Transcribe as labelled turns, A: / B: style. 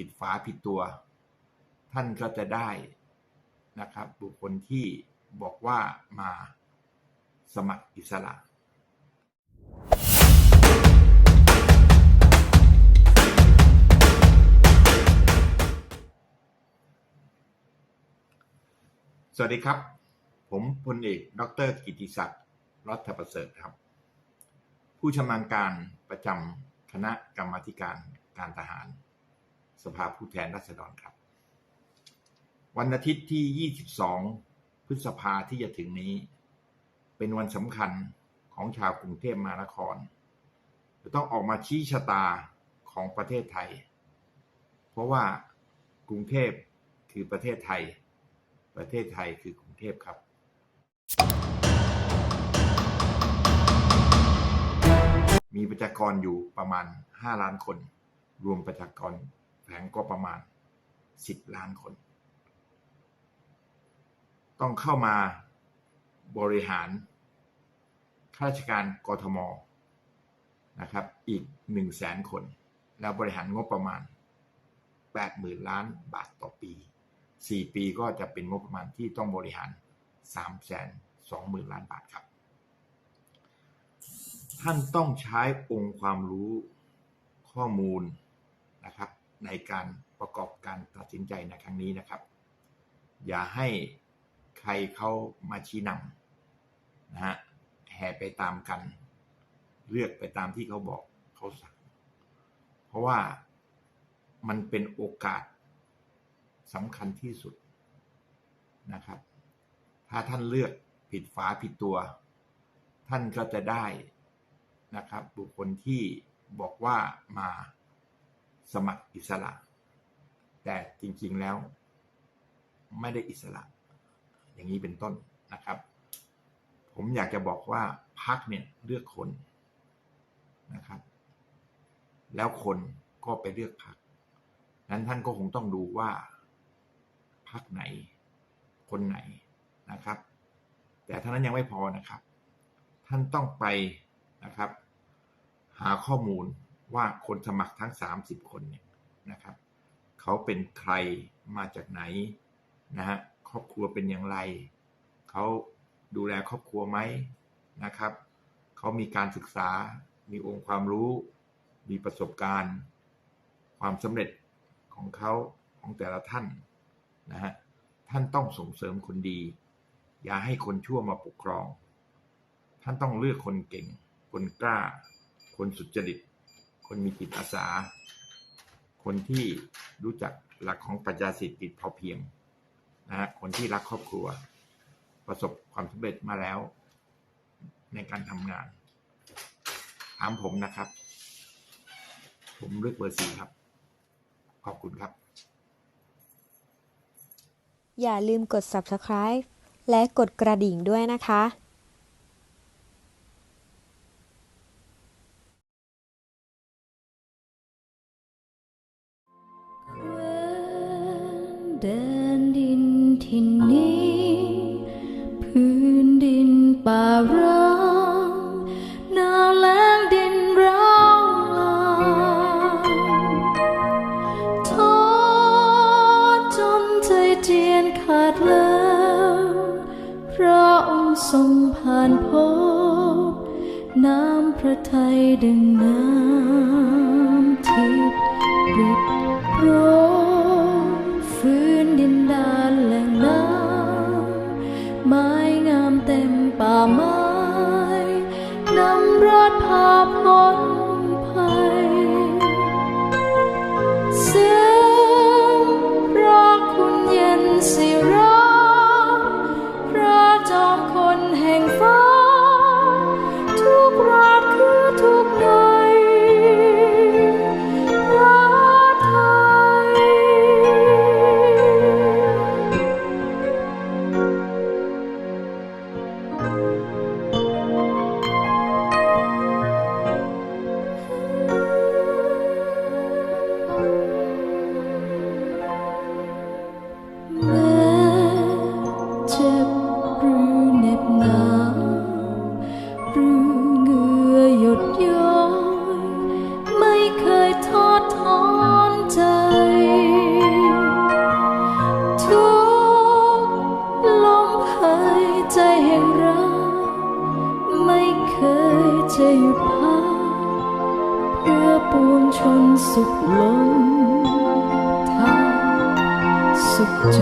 A: ผิดฝาผิดตัว ท่านก็จะได้นะครับ บุคคลที่บอกว่ามาสมัครอิสระสวัสดีครับ ผมพลเอก ดร กิติศักดิ์รัฐประเสริฐครับ ผู้ชำนาญการประจำคณะกรรมาการการทหาร สภาผู้แทนราษฎรครับ วันอาทิตย์ที่ 22 พฤษภาที่จะถึงนี้ เป็นวันสำคัญของชาวกรุงเทพมหานครจะต้องออกมาชี้ชะตาของประเทศไทย เพราะว่ากรุงเทพคือประเทศไทย ประเทศไทยคือกรุงเทพครับมีประชากรอยู่ประมาณ 5 ล้านคน รวมประชากร แฝงก็ประมาณ 10 ล้านคน ต้องเข้ามาบริหารข้าราชการกทมนะครับ อีก 1 0 0 0 0แสนคน แล้วบริหารงบประมาณ 80,000 ล้านบาทต่อปี 4 ปีก็จะเป็นงบประมาณที่ต้องบริหาร 3 2 0 0 0 0 ล้านบาทครับ ท่านต้องใช้องค์ความรู้ข้อมูลนะครับ ในการประกอบการตัดสินใจในครั้งนี้นะครับ อย่าให้ใครเขามาชี้นำนะฮะแห่ไปตามกัน เลือกไปตามที่เขาบอกเขาสั่ง เพราะว่ามันเป็นโอกาสสำคัญที่สุดนะครับ ถ้าท่านเลือกผิดฝาผิดตัว ท่านก็จะได้นะครับ บุคคลที่บอกว่ามา สมัครอิสระ แต่จริง ๆแล้ว ไม่ได้อิสระ อย่างนี้เป็นต้นนะครับ ผมอยากจะบอกว่าพักเนี่ยเลือกคนนะครับ แล้วคนก็ไปเลือกพักนั้นท่านก็คงต้องดูว่าพักไหน คนไหนนะครับ แต่ท่านั้นยังไม่พอนะครับ ท่านต้องไปนะครับ หาข้อมูล ว่าคนสมัครทั้ง 30 คนเนี่ยนะครับเขาเป็นใครมาจากไหนนะฮะครอบครัวเป็นอย่างไร เขาดูแลครอบครัวไหมนะครับ เขามีการศึกษา มีองค์ความรู้ มีประสบการณ์ ความสำเร็จของเขาของแต่ละท่านนะฮะท่านต้องส่งเสริมคนดี อย่าให้คนชั่วมาปกครอง ท่านต้องเลือกคนเก่ง คนกล้า คนสุจริต คนมีจิตอาสา คนที่รู้จักหลักของปัญญาสิทธิพอเพียงนะฮะคนที่รักครอบครัว ประสบความสำเร็จมาแล้ว ในการทำงาน ถามผมนะครับ ผมเลือกเบอร์สี่ครับ ขอบคุณครับ
B: อย่าลืมกด subscribe และกดกระดิ่งด้วยนะคะ
C: แดนดินที่นี้ พื้นดินป่าร้างหนาวแล้งดินร้างลางท้อจนใจเจียนขาดแล้วพระองค์ทรงผ่านพบน้ำพระทัยดึงน้ำทิพย์ริบโร ดินดานแหล่งน้ำไม้งามเต็มป่าไม้นำรอดภาพ้น ปวงชนสุ
B: ข
C: ล้นทาสุขใจ